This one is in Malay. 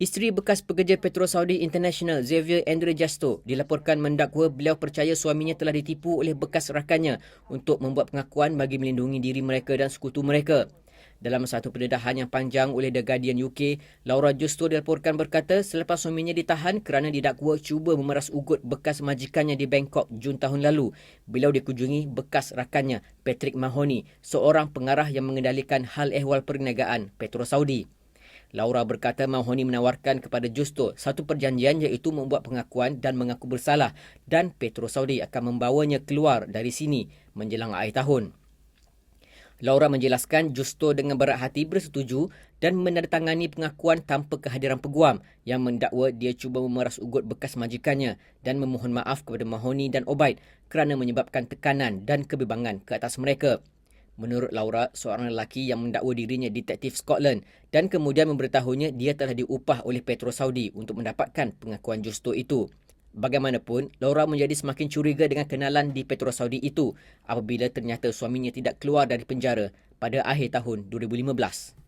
Isteri bekas pekerja Petro Saudi International Xavier Andre Justo dilaporkan mendakwa beliau percaya suaminya telah ditipu oleh bekas rakannya untuk membuat pengakuan bagi melindungi diri mereka dan sekutu mereka. Dalam satu pendedahan yang panjang oleh The Guardian UK, Laura Justo dilaporkan berkata selepas suaminya ditahan kerana didakwa cuba memeras ugut bekas majikannya di Bangkok Jun tahun lalu, beliau dikunjungi bekas rakannya Patrick Mahoney, seorang pengarah yang mengendalikan hal ehwal perniagaan Petro Saudi. Laura berkata Mahoney menawarkan kepada Justo satu perjanjian iaitu membuat pengakuan dan mengaku bersalah dan Petro Saudi akan membawanya keluar dari sini menjelang akhir tahun. Laura menjelaskan Justo dengan berat hati bersetuju dan menandatangani pengakuan tanpa kehadiran peguam yang mendakwa dia cuba memeras ugut bekas majikannya dan memohon maaf kepada Mahoney dan Obaid kerana menyebabkan tekanan dan kebebangan ke atas mereka. Menurut Laura, seorang lelaki yang mendakwa dirinya detektif Scotland dan kemudian memberitahunya dia telah diupah oleh Petro Saudi untuk mendapatkan pengakuan justo itu. Bagaimanapun, Laura menjadi semakin curiga dengan kenalan di Petro Saudi itu apabila ternyata suaminya tidak keluar dari penjara pada akhir tahun 2015.